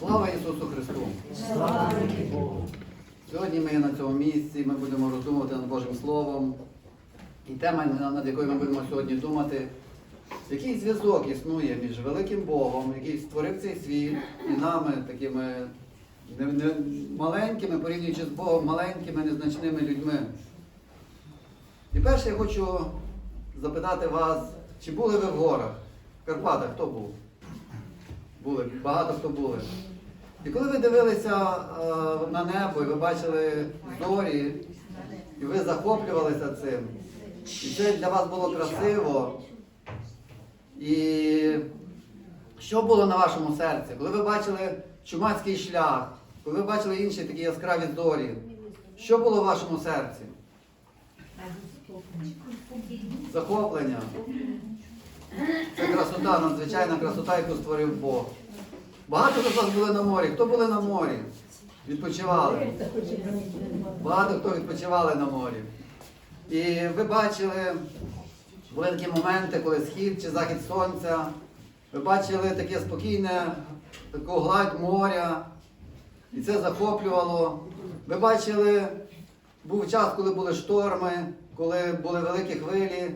Слава Ісусу Христу! Сьогодні ми на цьому місці, ми будемо роздумувати над Божим Словом. І тема, над якою ми будемо сьогодні думати, який зв'язок існує між великим Богом, який створив цей світ, і нами, такими не, не, маленькими, порівнюючи з Богом, маленькими, незначними людьми. І перше я хочу запитати вас, чи були ви в горах? В Карпатах хто був? Були, багато хто були. І коли ви дивилися е, на небо і ви бачили зорі, і ви захоплювалися цим, і це для вас було красиво. І що було на вашому серці? Коли ви бачили чумацький шлях, коли ви бачили інші такі яскраві зорі, що було в вашому серці? Захоплення. Це красота, надзвичайна красота, яку створив Бог. Багато з вас були на морі. Хто були на морі? Відпочивали. Багато хто відпочивали на морі. І ви бачили, були такі моменти, коли схід чи захід сонця. Ви бачили таке спокійне, таку гладь моря. І це захоплювало. Ви бачили, був час, коли були шторми, коли були великі хвилі.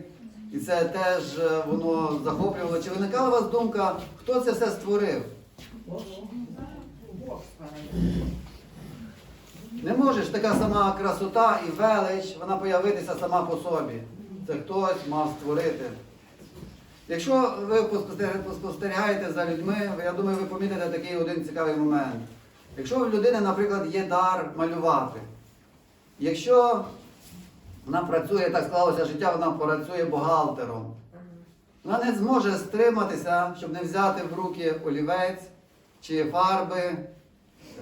І це теж е, воно захоплювало. Чи виникала у вас думка, хто це все створив? Не може ж така сама красота і велич, вона появитися сама по собі. Це хтось мав створити. Якщо ви спостерігаєте за людьми, я думаю, ви помітите такий один цікавий момент. Якщо в людини, наприклад, є дар малювати, якщо вона працює, так склалося життя, вона працює бухгалтером, вона не зможе стриматися, щоб не взяти в руки олівець чи фарби,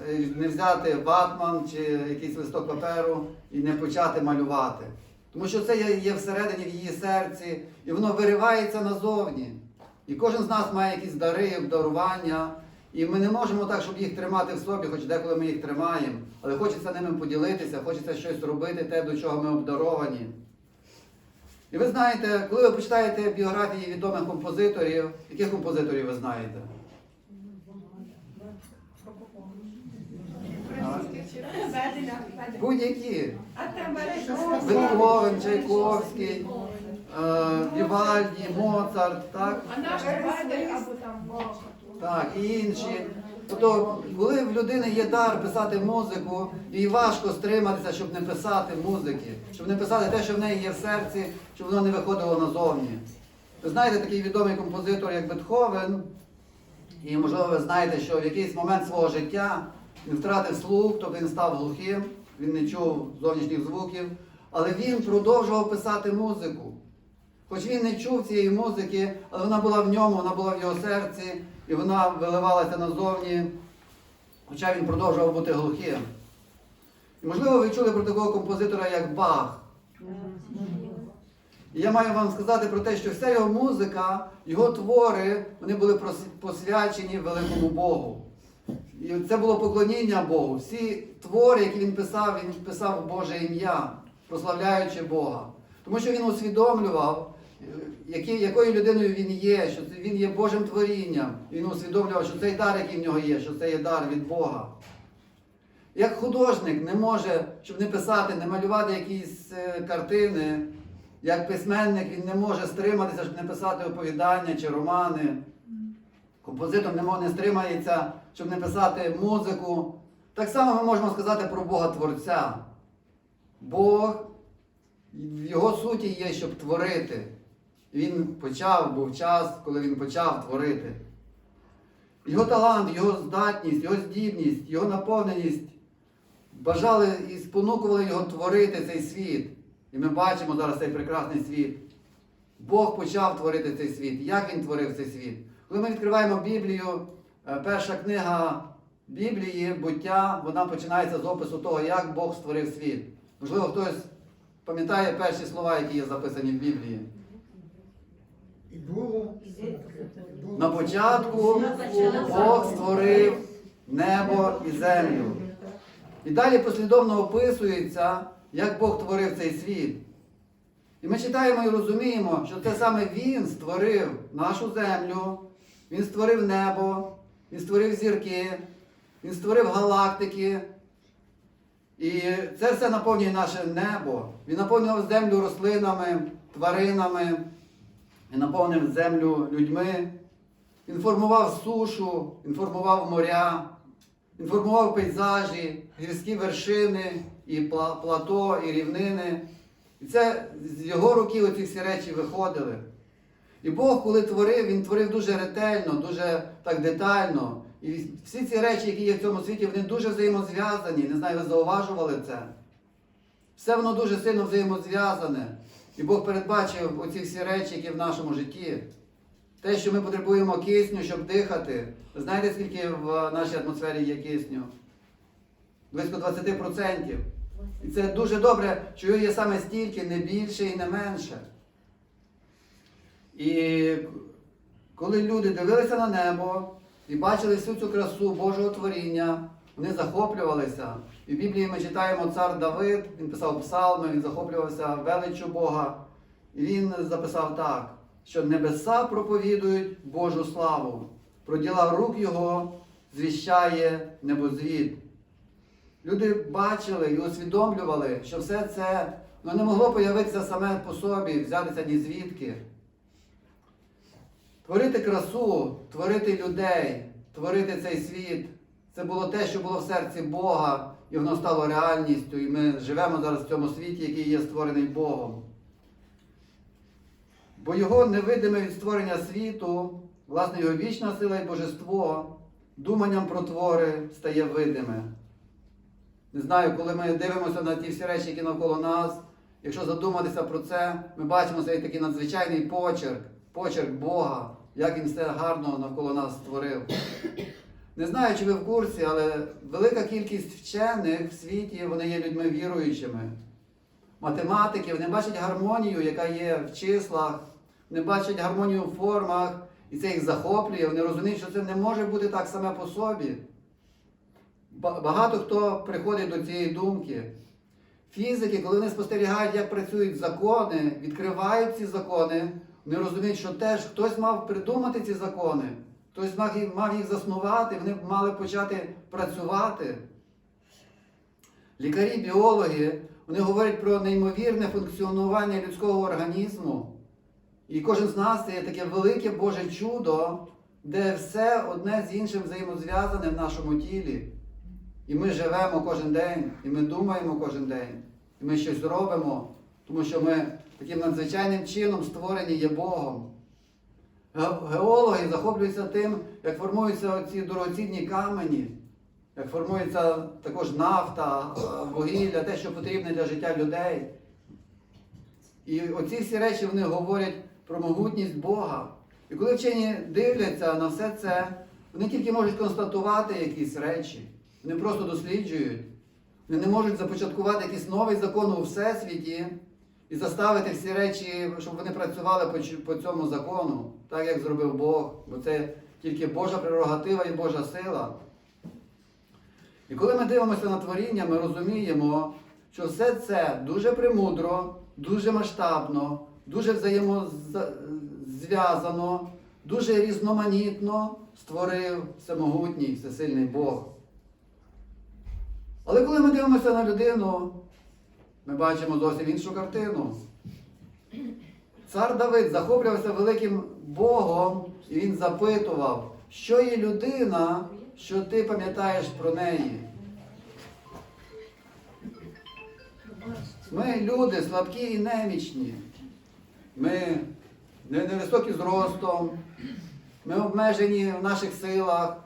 е, не взяти ватман чи якийсь листок паперу і не почати малювати. Тому що це є- всередині в її серці, і воно виривається назовні. І кожен з нас має якісь дари, обдарування. І ми не можемо так, щоб їх тримати в собі, хоч деколи ми їх тримаємо, але хочеться ними поділитися, хочеться щось робити, те, до чого ми обдаровані. І ви знаєте, коли ви почитаєте біографії відомих композиторів, яких композиторів ви знаєте? Будь-які. Бетховен, Чайковський, е, Вівальді, Моцарт, так? А наш Вайдер або там Бог. Так, і інші. Тобто, коли в людини є дар писати музику, їй важко стриматися, щоб не писати музики, щоб не писати те, що в неї є в серці, щоб воно не виходило назовні. Ви знаєте такий відомий композитор, як Бетховен, і можливо ви знаєте, що в якийсь момент свого життя він втратив слух, тобто він став глухим, він не чув зовнішніх звуків, але він продовжував писати музику. Хоч він не чув цієї музики, але вона була в ньому, вона була в його серці, і вона виливалася назовні, хоча він продовжував бути глухим. І можливо, ви чули про такого композитора, як Бах. І я маю вам сказати про те, що вся його музика, його твори, вони були посвячені великому Богу. І це було поклоніння Богу. Всі твори, які він писав, він писав Боже ім'я, прославляючи Бога. Тому що він усвідомлював, е, які, якою людиною він є, що він є Божим творінням. Він усвідомлював, що цей дар, який в нього є, що це є дар від Бога. Як художник не може, щоб не писати, не малювати якісь е, картини, як письменник він не може стриматися, щоб не писати оповідання чи романи. Композитор не, мо- не стримається, щоб не писати музику. Так само ми можемо сказати про Бога Творця. Бог в його суті є, щоб творити. Він почав, був час, коли він почав творити. Його талант, його здатність, його здібність, його наповненість бажали і спонукували його творити цей світ. І ми бачимо зараз цей прекрасний світ. Бог почав творити цей світ. Як він творив цей світ? Коли ми відкриваємо Біблію, перша книга Біблії, буття, вона починається з опису того, як Бог створив світ. Можливо, хтось пам'ятає перші слова, які є записані в Біблії. І було. було. На початку Бог створив небо і землю. І далі послідовно описується, як Бог творив цей світ. І ми читаємо і розуміємо, що це саме Він створив нашу землю, Він створив небо, Він створив зірки, Він створив галактики. І це все наповнює наше небо. Він наповнював землю рослинами, тваринами, він наповнив землю людьми. Він формував сушу, він формував моря, він формував пейзажі, гірські вершини, і плато, і рівнини. І це з його руки оці всі речі виходили. І Бог, коли творив, він творив дуже ретельно, дуже так детально. І всі ці речі, які є в цьому світі, вони дуже взаємозв'язані. Не знаю, ви зауважували це. Все воно дуже сильно взаємозв'язане. І Бог передбачив оці всі речі, які в нашому житті. Те, що ми потребуємо кисню, щоб дихати. Ви знаєте, скільки в нашій атмосфері є кисню? Близько 20%. І це дуже добре, що його є саме стільки, не більше і не менше. І коли люди дивилися на небо і бачили всю цю красу Божого творіння, вони захоплювалися. І в Біблії ми читаємо цар Давид, він писав псалми, він захоплювався величчю Бога. І він записав так, що небеса проповідують Божу славу, про діла рук Його звіщає небозвід. Люди бачили і усвідомлювали, що все це ну, не могло появитися саме по собі, взятися ні звідки. Творити красу, творити людей, творити цей світ це було те, що було в серці Бога, і воно стало реальністю. І ми живемо зараз в цьому світі, який є створений Богом. Бо його невидиме від створення світу, власне, його вічна сила і божество, думанням про твори стає видиме. Не знаю, коли ми дивимося на ті всі речі, які навколо нас, якщо задуматися про це, ми бачимо цей такий надзвичайний почерк, почерк Бога, як він все гарно навколо нас створив. Не знаю, чи ви в курсі, але велика кількість вчених в світі вони є людьми віруючими. Математики, вони бачать гармонію, яка є в числах, вони бачать гармонію в формах, і це їх захоплює. Вони розуміють, що це не може бути так саме по собі. Багато хто приходить до цієї думки. Фізики, коли вони спостерігають, як працюють закони, відкривають ці закони, вони розуміють, що теж хтось мав придумати ці закони, хтось мав їх, мав їх заснувати, вони мали почати працювати. Лікарі, біологи, вони говорять про неймовірне функціонування людського організму. І кожен з нас це є таке велике Боже чудо, де все одне з іншим взаємозв'язане в нашому тілі. І ми живемо кожен день, і ми думаємо кожен день, і ми щось робимо, тому що ми таким надзвичайним чином створені є Богом. Геологи захоплюються тим, як формуються ці дорогоцінні камені, як формується також нафта, е, вугілля, те, що потрібне для життя людей. І оці всі речі вони говорять про могутність Бога. І коли вчені дивляться на все це, вони тільки можуть констатувати якісь речі. Вони просто досліджують. Вони не можуть започаткувати якийсь новий закон у всесвіті і заставити всі речі, щоб вони працювали по, цьому закону, так як зробив Бог. Бо це тільки Божа прерогатива і Божа сила. І коли ми дивимося на творіння, ми розуміємо, що все це дуже премудро, дуже масштабно, дуже взаємозв'язано, дуже різноманітно створив всемогутній, всесильний Бог. Але коли ми дивимося на людину, ми бачимо зовсім іншу картину. Цар Давид захоплювався великим Богом, і він запитував, що є людина, що ти пам'ятаєш про неї. Ми люди слабкі і немічні. Ми невисокі зростом, ми обмежені в наших силах.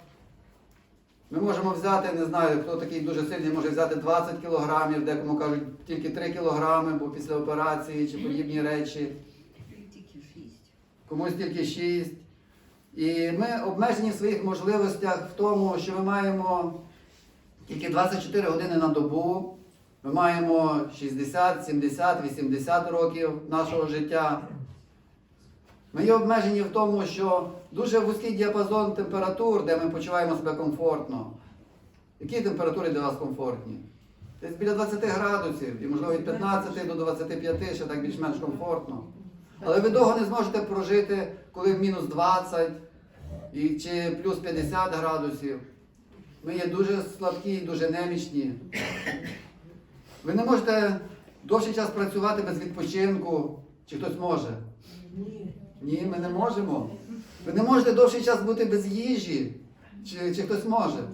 Ми можемо взяти, не знаю, хто такий дуже сильний може взяти 20 кілограмів, декому кажуть тільки 3 кілограми, бо після операції чи подібні речі. Комусь тільки 6. І ми обмежені в своїх можливостях в тому, що ми маємо тільки 24 години на добу. Ми маємо 60, 70, 80 років нашого життя. Ми є обмежені в тому, що дуже вузький діапазон температур, де ми почуваємо себе комфортно. Які температури для вас комфортні? Десь біля 20 градусів і, можливо, від 15 до 25 ще так більш-менш комфортно. Але ви довго не зможете прожити, коли мінус 20 і, чи плюс 50 градусів. Ми є дуже слабкі, дуже немічні. Ви не можете довший час працювати без відпочинку. Чи хтось може? Ні, ми не можемо. Ви не можете довший час бути без їжі. Чи, чи хтось може?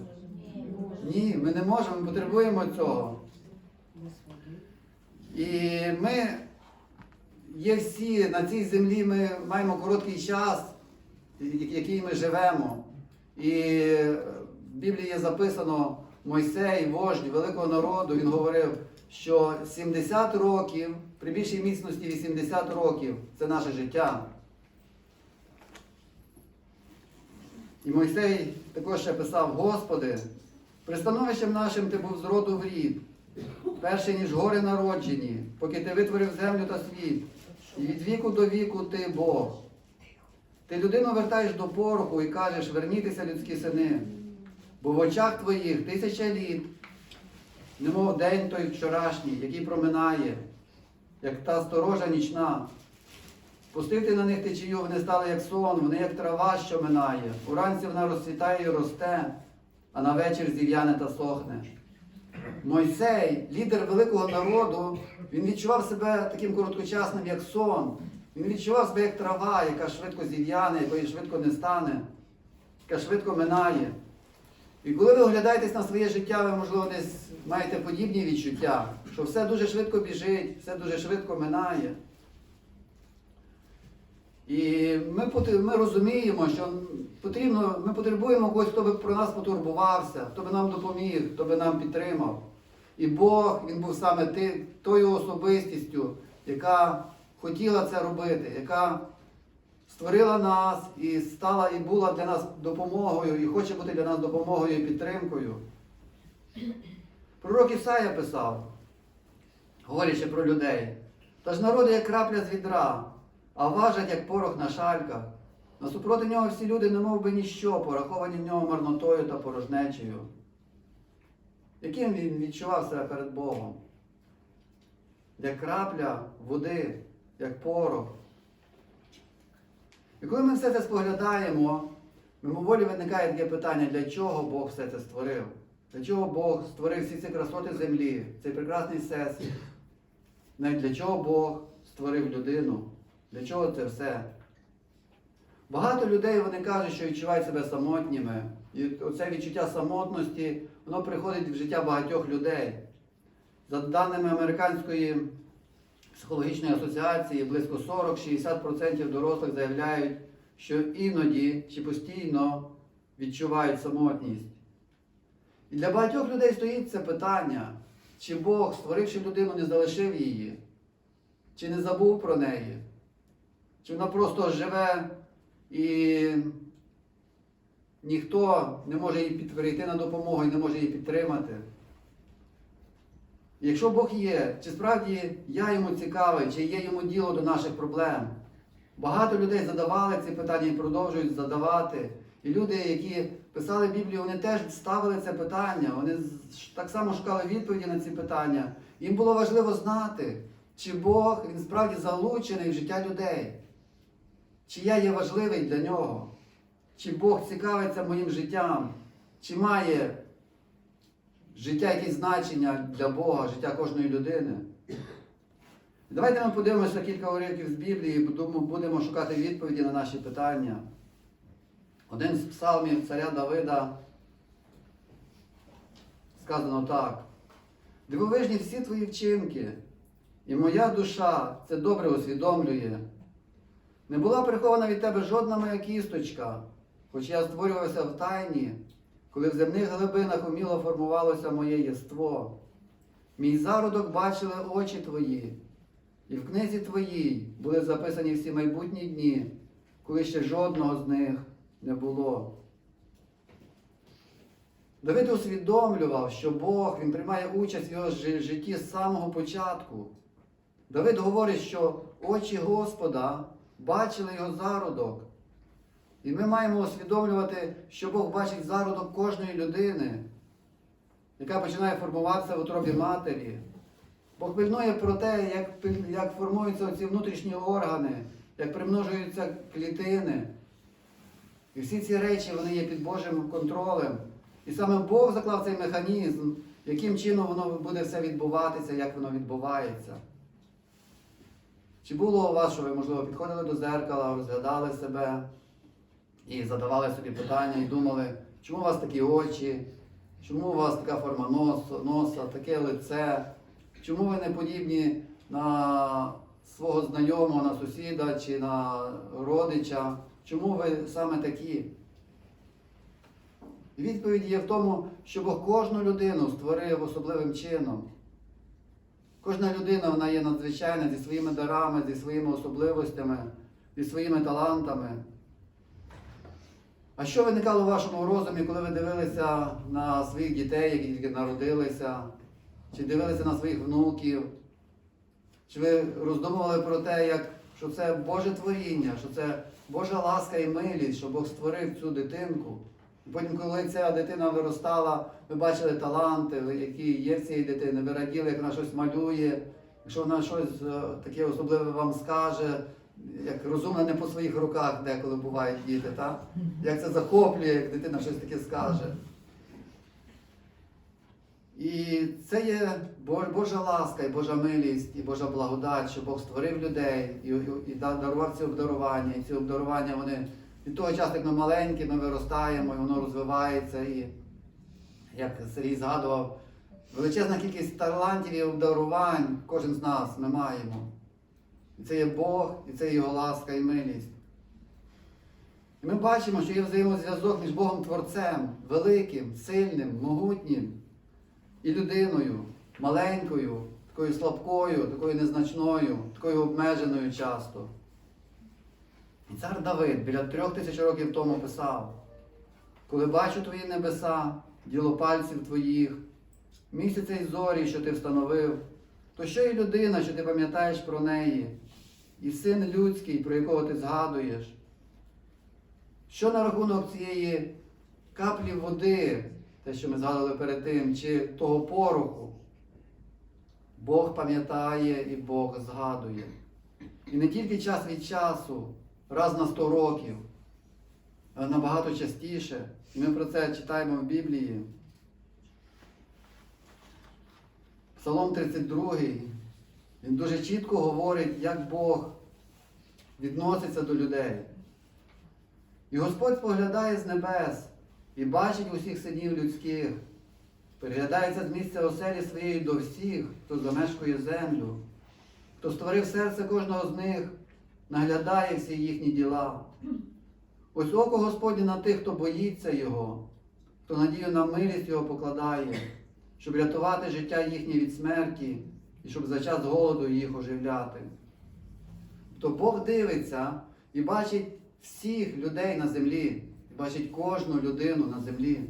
Ні, ми не можемо, ми потребуємо цього. І ми є всі на цій землі, ми маємо короткий час, який ми живемо. І в Біблії є записано Мойсей, вождь великого народу, він говорив, що 70 років, при більшій міцності 80 років це наше життя. І Мойсей також ще писав, Господи, пристановищем нашим ти був з роду в рід, перше, ніж гори народжені, поки ти витворив землю та світ, і від віку до віку ти Бог. Ти людину вертаєш до пороху і кажеш, вернітеся, людські сини, бо в очах твоїх тисяча літ, немов день той вчорашній, який проминає, як та сторожа нічна. Пустив ти на них течію, вони стали як сон, вони як трава, що минає. Уранці вона розцвітає і росте, а на вечір зів'яне та сохне. Мойсей, лідер великого народу, він відчував себе таким короткочасним, як сон. Він відчував себе як трава, яка швидко зів'яне, якої швидко не стане, яка швидко минає. І коли ви оглядаєтесь на своє життя, ви, можливо, десь маєте подібні відчуття, що все дуже швидко біжить, все дуже швидко минає. І ми, ми розуміємо, що потрібно, ми потребуємо когось, хто би про нас потурбувався, хто би нам допоміг, хто би нам підтримав. І Бог, Він був саме ти, тою особистістю, яка хотіла це робити, яка створила нас і стала і була для нас допомогою, і хоче бути для нас допомогою і підтримкою. Пророк Ісая писав, говорячи про людей, та ж народи, як крапля з відра, а важать, як порох на шальках. Насупроти нього всі люди, немов би ніщо, пораховані в нього марнотою та порожнечею. Яким він відчував себе перед Богом? Як крапля води, як порох. І коли ми все це споглядаємо, мимоволі виникає таке питання, для чого Бог все це створив? Для чого Бог створив всі ці красоти землі, цей прекрасний всесвіт? Навіть для чого Бог створив людину? Для чого це все? Багато людей вони кажуть, що відчувають себе самотніми. І оце відчуття самотності, воно приходить в життя багатьох людей. За даними Американської психологічної асоціації, близько 40-60% дорослих заявляють, що іноді чи постійно відчувають самотність. І для багатьох людей стоїть це питання, чи Бог, створивши людину, не залишив її, чи не забув про неї, чи вона просто живе і ніхто не може їй прийти на допомогу і не може її підтримати. Якщо Бог є, чи справді я йому цікавий, чи є йому діло до наших проблем? Багато людей задавали ці питання і продовжують задавати. І люди, які писали Біблію, вони теж ставили це питання, вони так само шукали відповіді на ці питання. Їм було важливо знати, чи Бог він справді залучений в життя людей, чи я є важливий для нього, чи Бог цікавиться моїм життям, чи має життя якесь значення для Бога, життя кожної людини. Давайте ми подивимося кілька уривків з Біблії і будемо- шукати відповіді на наші питання. Один з псалмів царя Давида сказано так. Дивовижні всі твої вчинки, і моя душа це добре усвідомлює. Не була прихована від тебе жодна моя кісточка, хоч я створювався в тайні, коли в земних глибинах уміло формувалося моє єство. Мій зародок бачили очі твої, і в книзі твоїй були записані всі майбутні дні, коли ще жодного з них не було. Давид усвідомлював, що Бог він приймає участь в його житті з самого початку. Давид говорить, що очі Господа бачили його зародок. І ми маємо усвідомлювати, що Бог бачить зародок кожної людини, яка починає формуватися в утробі матері. Бог пильнує про те, як, як формуються ці внутрішні органи, як примножуються клітини. І всі ці речі вони є під Божим контролем. І саме Бог заклав цей механізм, яким чином воно буде все відбуватися, як воно відбувається. Чи було у вас, що ви, можливо, підходили до зеркала, розглядали себе і задавали собі питання і думали, чому у вас такі очі, чому у вас така форма носу, носа, таке лице, чому ви не подібні на свого знайомого, на сусіда чи на родича, чому ви саме такі? Відповідь є в тому, що Бог кожну людину створив особливим чином. Кожна людина вона є надзвичайна зі своїми дарами, зі своїми особливостями, зі своїми талантами. А що виникало у вашому розумі, коли ви дивилися на своїх дітей, які тільки народилися, чи дивилися на своїх внуків? Чи ви роздумували про те, як, що це Боже творіння, що це Божа ласка і милість, що Бог створив цю дитинку? Потім, коли ця дитина виростала, ви бачили таланти, які є в цієї дитини, ви раділи, як вона щось малює, якщо вона щось е, таке особливе вам скаже, як розумна не по своїх руках, деколи бувають діти, так? як це захоплює, як дитина щось таке скаже. І це є Божа ласка і Божа милість, і Божа благодать, що Бог створив людей і, і, і дарував ці обдарування. І ці обдарування вони від того часу, як ми маленькі, ми виростаємо, і воно розвивається. І як Сергій згадував, величезна кількість талантів і обдарувань кожен з нас ми маємо. І це є Бог, і це є Його ласка і милість. І ми бачимо, що є взаємозв'язок між Богом Творцем, великим, сильним, могутнім і людиною, маленькою, такою слабкою, такою незначною, такою обмеженою часто. І цар Давид біля трьох тисяч років тому писав: коли бачу твої небеса, діло пальців твоїх, місяця й зорі, що ти встановив, то що і людина, що ти пам'ятаєш про неї, і син людський, про якого ти згадуєш? Що на рахунок цієї каплі води, те, що ми згадували перед тим, чи того пороху? Бог пам'ятає і Бог згадує. І не тільки час від часу, раз на 100 років, набагато частіше. І ми про це читаємо в Біблії. Псалом 32, він дуже чітко говорить, як Бог відноситься до людей. І Господь споглядає з небес і бачить усіх синів людських, переглядається з місця оселі своєї до всіх, хто замешкує землю, хто створив серце кожного з них, наглядає всі їхні діла. Ось око Господнє на тих, хто боїться Його, хто надію на милість Його покладає, щоб рятувати життя їхнє від смерті і щоб за час голоду їх оживляти. То Бог дивиться і бачить всіх людей на землі, і бачить кожну людину на землі.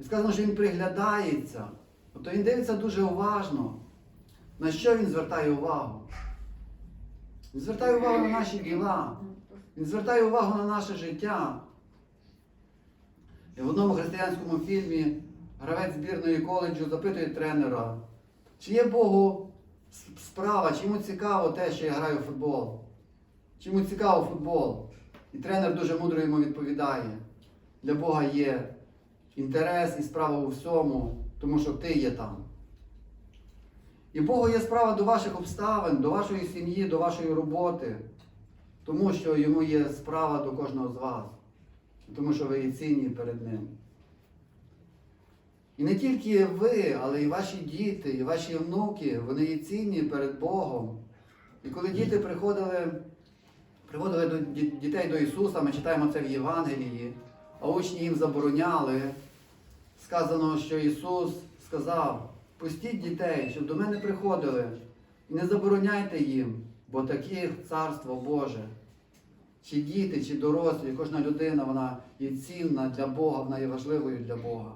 І сказано, що він приглядається. Тобто він дивиться дуже уважно. На що він звертає увагу? Він звертає увагу на наші діла. Він звертає увагу на наше життя. І в одному християнському фільмі гравець збірної коледжу запитує тренера, чи є Богу справа, чи йому цікаво те, що я граю в футбол. Чи йому цікаво футбол? І тренер дуже мудро йому відповідає: для Бога є інтерес і справа у всьому, тому що ти є там. І Богу є справа до ваших обставин, до вашої сім'ї, до вашої роботи, тому що йому є справа до кожного з вас, тому що ви є цінні перед ним. І не тільки ви, але і ваші діти, і ваші внуки, вони є цінні перед Богом. І коли діти приходили, приводили до дітей до Ісуса, ми читаємо це в Євангелії, а учні їм забороняли, сказано, що Ісус сказав, пустіть дітей, щоб до мене приходили, і не забороняйте їм, бо таких царство Боже. Чи діти, чи дорослі, кожна людина вона є цінна для Бога, вона є важливою для Бога.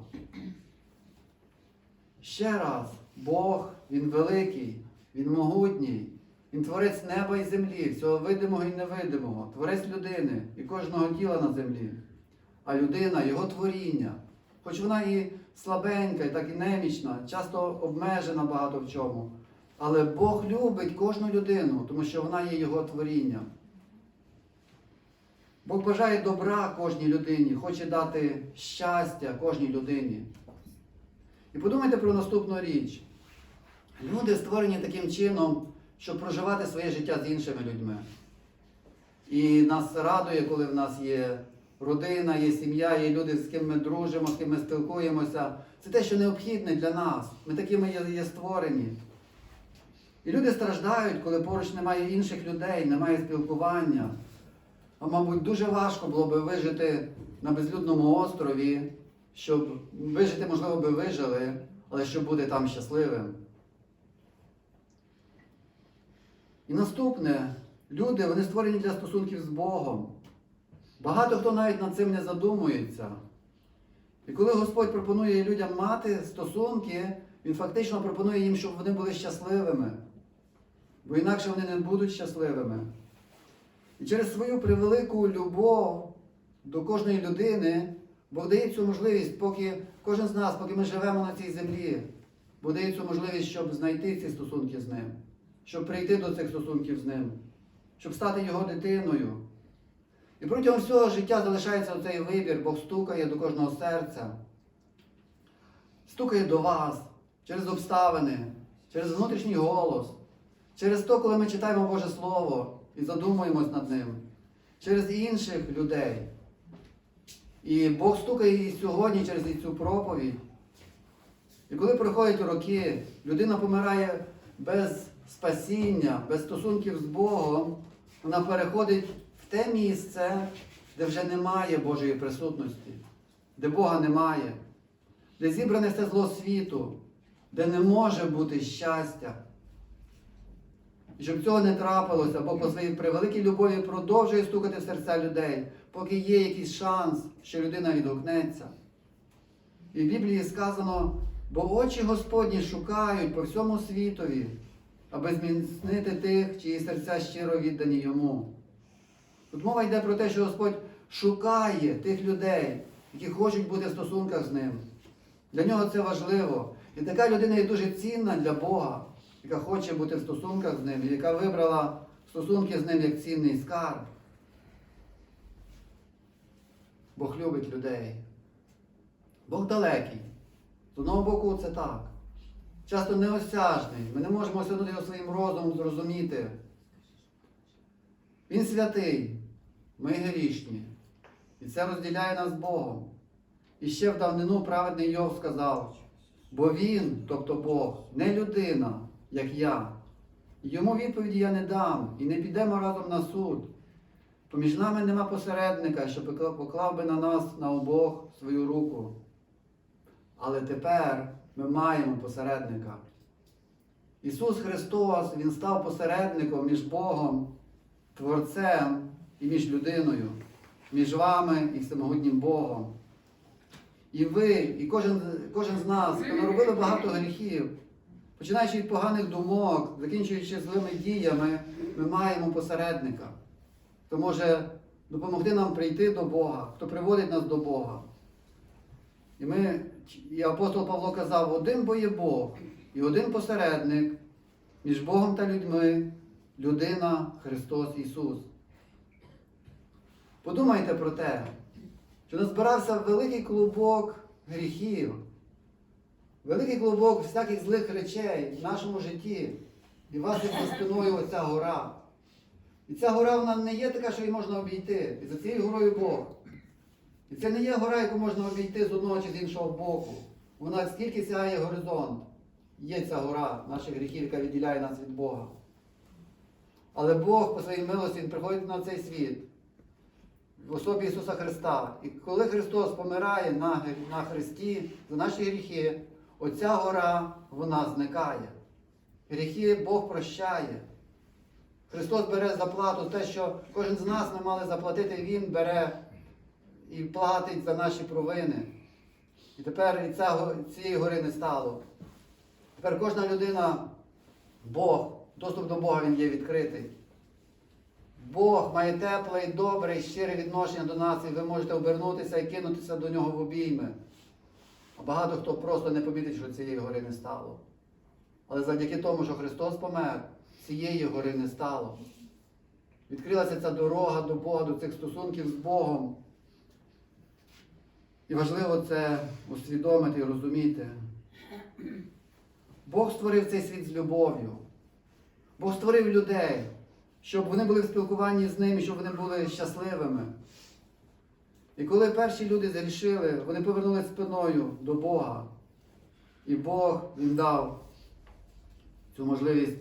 Ще раз, Бог, Він великий, Він могутній, Він творець неба і землі, всього видимого і невидимого, творець людини і кожного тіла на землі. А людина його творіння, хоч вона і слабенька, і так і немічна, часто обмежена багато в чому. Але Бог любить кожну людину, тому що вона є його творінням. Бог бажає добра кожній людині, хоче дати щастя кожній людині. І подумайте про наступну річ. Люди створені таким чином, щоб проживати своє життя з іншими людьми. І нас радує, коли в нас є родина, є сім'я, є люди, з ким ми дружимо, з ким ми спілкуємося. Це те, що необхідне для нас. Ми такими є, створені. І люди страждають, коли поруч немає інших людей, немає спілкування. А мабуть, дуже важко було би вижити на безлюдному острові, щоб вижити, можливо, би вижили, але щоб бути там щасливим. І наступне, люди вони створені для стосунків з Богом. Багато хто навіть над цим не задумується. І коли Господь пропонує людям мати стосунки, Він фактично пропонує їм, щоб вони були щасливими. Бо інакше вони не будуть щасливими. І через свою превелику любов до кожної людини Бог дає цю можливість, поки кожен з нас, поки ми живемо на цій землі, Бог дає цю можливість, щоб знайти ці стосунки з ним, щоб прийти до цих стосунків з ним, щоб стати його дитиною. І протягом всього життя залишається оцей вибір, Бог стукає до кожного серця, стукає до вас через обставини, через внутрішній голос, через те, коли ми читаємо Боже Слово і задумуємось над ним, через інших людей. І Бог стукає і сьогодні через цю проповідь. І коли проходять роки, людина помирає без спасіння, без стосунків з Богом, вона переходить те місце, де вже немає Божої присутності, де Бога немає, де зібране все зло світу, де не може бути щастя. І щоб цього не трапилося, Бог по своїй превеликій любові продовжує стукати в серця людей, поки є якийсь шанс, що людина відгукнеться. І в Біблії сказано, бо очі Господні шукають по всьому світові, аби зміцнити тих, чиї серця щиро віддані йому. Тут мова йде про те, що Господь шукає тих людей, які хочуть бути в стосунках з ним. Для нього це важливо. І така людина є дуже цінна для Бога, яка хоче бути в стосунках з ним, яка вибрала стосунки з ним як цінний скарб. Бог любить людей. Бог далекий. З одного боку, це так. Часто неосяжний. Ми не можемо осягнути його своїм розумом зрозуміти. Він святий, ми грішні. І це розділяє нас з Богом. І ще в давнину праведний Йов сказав, бо він, тобто Бог, не людина, як я. Йому відповіді я не дам, і не підемо разом на суд. Поміж нами нема посередника, що поклав би на нас на обох свою руку. Але тепер ми маємо посередника. Ісус Христос, Він став посередником між Богом, Творцем і між людиною, між вами і всемогутнім Богом. І ви, і кожен, кожен з нас, хто наробили багато гріхів, починаючи від поганих думок, закінчуючи злими діями, ми маємо посередника, хто може допомогти нам прийти до Бога, хто приводить нас до Бога. І ми, і апостол Павло казав, один бо є Бог, і один посередник між Богом та людьми, людина Христос Ісус. Подумайте про те, що назбирався великий клубок гріхів, великий клубок всяких злих речей в нашому житті. І вас є за спиною оця гора. І ця гора вона не є така, що її можна обійти. І за цією горою Бог. І це не є гора, яку можна обійти з одного чи з іншого боку. Вона скільки сягає горизонт. Є ця гора наших гріхів, яка відділяє нас від Бога. Але Бог по своїй милості Він приходить на цей світ в особі Ісуса Христа. І коли Христос помирає на, на Христі за наші гріхи, оця гора вона зникає. Гріхи Бог прощає. Христос бере заплату, те, що кожен з нас не мали заплатити, Він бере і платить за наші провини. І тепер і ця, цієї гори не стало. Тепер кожна людина, Бог, доступ до Бога він є відкритий. Бог має тепле і добре і щире відношення до нас, і ви можете обернутися і кинутися до нього в обійми. А багато хто просто не помітить, що цієї гори не стало. Але завдяки тому, що Христос помер, цієї гори не стало. відкрилася ця дорога до Бога, до цих стосунків з Богом. І важливо це усвідомити і розуміти. Бог створив цей світ з любов'ю. Бог створив людей, щоб вони були в спілкуванні з ним, і щоб вони були щасливими. І коли перші люди зарішили, вони повернулися спиною до Бога. І Бог їм дав цю можливість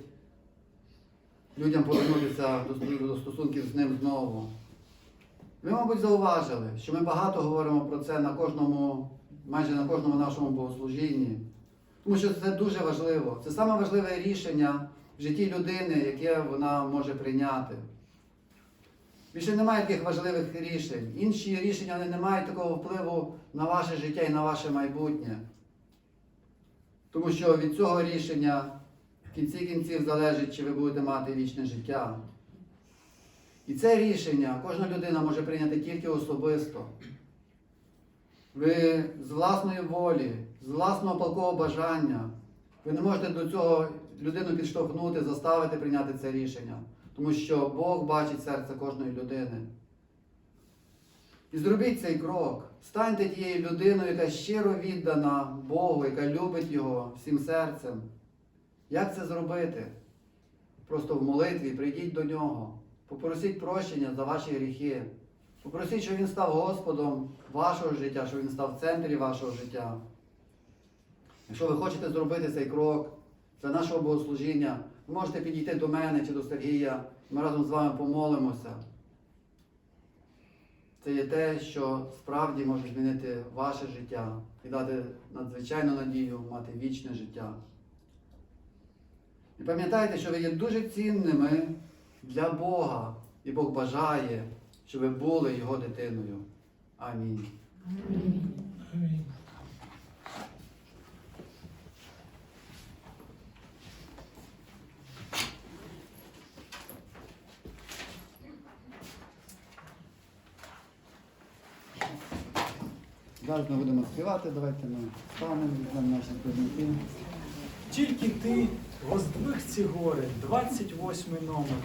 людям повернутися до, стосунків з ним знову. Ви, мабуть, зауважили, що ми багато говоримо про це на кожному, майже на кожному нашому богослужінні. Тому що це дуже важливо. Це саме важливе рішення житті людини, яке вона може прийняти. Більше немає таких важливих рішень. Інші рішення вони не мають такого впливу на ваше життя і на ваше майбутнє. Тому що від цього рішення в кінці кінців залежить, чи ви будете мати вічне життя. І це рішення кожна людина може прийняти тільки особисто. Ви з власної волі, з власного палкого бажання, ви не можете до цього людину підштовхнути, заставити прийняти це рішення. Тому що Бог бачить серце кожної людини. І зробіть цей крок. Станьте тією людиною, яка щиро віддана Богу, яка любить Його всім серцем. Як це зробити? Просто в молитві прийдіть до нього, попросіть прощення за ваші гріхи. Попросіть, щоб він став Господом вашого життя, щоб він став в центрі вашого життя. Якщо ви хочете зробити цей крок для нашого богослужіння, ви можете підійти до мене чи до Сергія, ми разом з вами помолимося. Це є те, що справді може змінити ваше життя і дати надзвичайну надію мати вічне життя. І пам'ятайте, що ви є дуже цінними для Бога, і Бог бажає, щоб ви були Його дитиною. Амінь. Зараз ми будемо співати, давайте ми станемо, візьмемо наші складники. Тільки ти воздвиг ці гори, 28 номер.